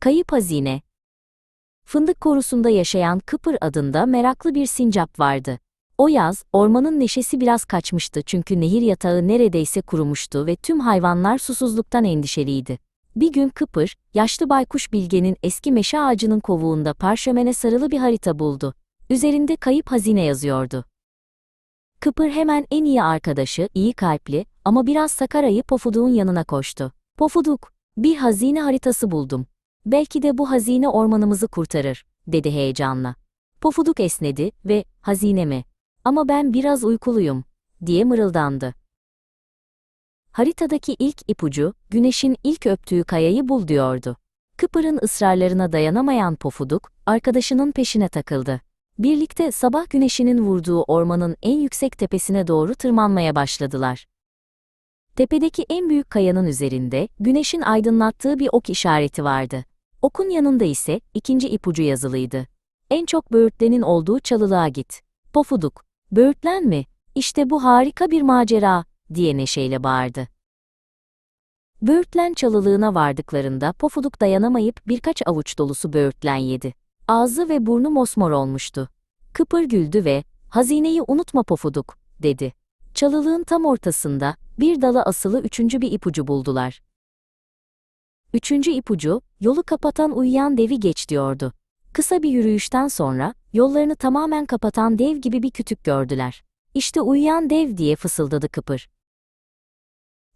Kayıp hazine. Fındık korusunda yaşayan Kıpır adında meraklı bir sincap vardı. O yaz, ormanın neşesi biraz kaçmıştı çünkü nehir yatağı neredeyse kurumuştu ve tüm hayvanlar susuzluktan endişeliydi. Bir gün Kıpır, yaşlı baykuş Bilge'nin eski meşe ağacının kovuğunda parşömene sarılı bir harita buldu. Üzerinde kayıp hazine yazıyordu. Kıpır hemen en iyi arkadaşı, iyi kalpli ama biraz sakarayı Pofuduk'un yanına koştu. Pofuduk, bir hazine haritası buldum. Belki de bu hazine ormanımızı kurtarır, dedi heyecanla. Pofuduk esnedi ve, hazine mi? Ama ben biraz uykuluyum, diye mırıldandı. Haritadaki ilk ipucu, güneşin ilk öptüğü kayayı bul diyordu. Kıpır'ın ısrarlarına dayanamayan Pofuduk, arkadaşının peşine takıldı. Birlikte sabah güneşinin vurduğu ormanın en yüksek tepesine doğru tırmanmaya başladılar. Tepedeki en büyük kayanın üzerinde, güneşin aydınlattığı bir ok işareti vardı. Okun yanında ise ikinci ipucu yazılıydı. En çok böğürtlenin olduğu çalılığa git. Pofuduk, böğürtlen mi? İşte bu harika bir macera, diye neşeyle bağırdı. Böğürtlen çalılığına vardıklarında Pofuduk dayanamayıp birkaç avuç dolusu böğürtlen yedi. Ağzı ve burnu mosmor olmuştu. Kıpır güldü ve, hazineyi unutma Pofuduk, dedi. Çalılığın tam ortasında, bir dala asılı üçüncü bir ipucu buldular. Üçüncü ipucu, yolu kapatan uyuyan devi geç diyordu. Kısa bir yürüyüşten sonra, yollarını tamamen kapatan dev gibi bir kütük gördüler. İşte uyuyan dev diye fısıldadı Kıpır.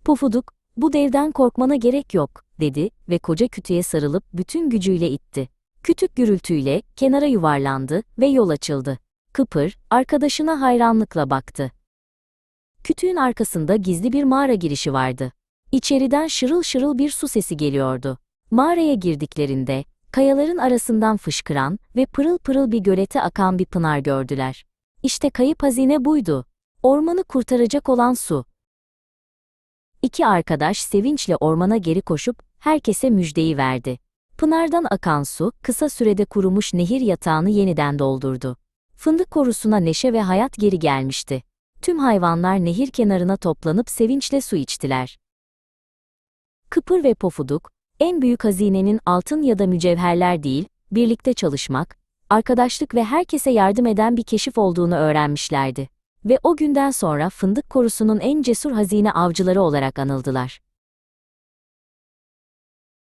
Pufuduk, bu devden korkmana gerek yok, dedi ve koca kütüğe sarılıp bütün gücüyle itti. Kütük gürültüyle kenara yuvarlandı ve yol açıldı. Kıpır, arkadaşına hayranlıkla baktı. Kütüğün arkasında gizli bir mağara girişi vardı. İçeriden şırıl şırıl bir su sesi geliyordu. Mağaraya girdiklerinde, kayaların arasından fışkıran ve pırıl pırıl bir gölete akan bir pınar gördüler. İşte kayıp hazine buydu. Ormanı kurtaracak olan su. İki arkadaş sevinçle ormana geri koşup herkese müjdeyi verdi. Pınardan akan su, kısa sürede kurumuş nehir yatağını yeniden doldurdu. Fındık korusuna neşe ve hayat geri gelmişti. Tüm hayvanlar nehir kenarına toplanıp sevinçle su içtiler. Kıpır ve Pofuduk, en büyük hazinenin altın ya da mücevherler değil, birlikte çalışmak, arkadaşlık ve herkese yardım eden bir keşif olduğunu öğrenmişlerdi. Ve o günden sonra fındık korusunun en cesur hazine avcıları olarak anıldılar.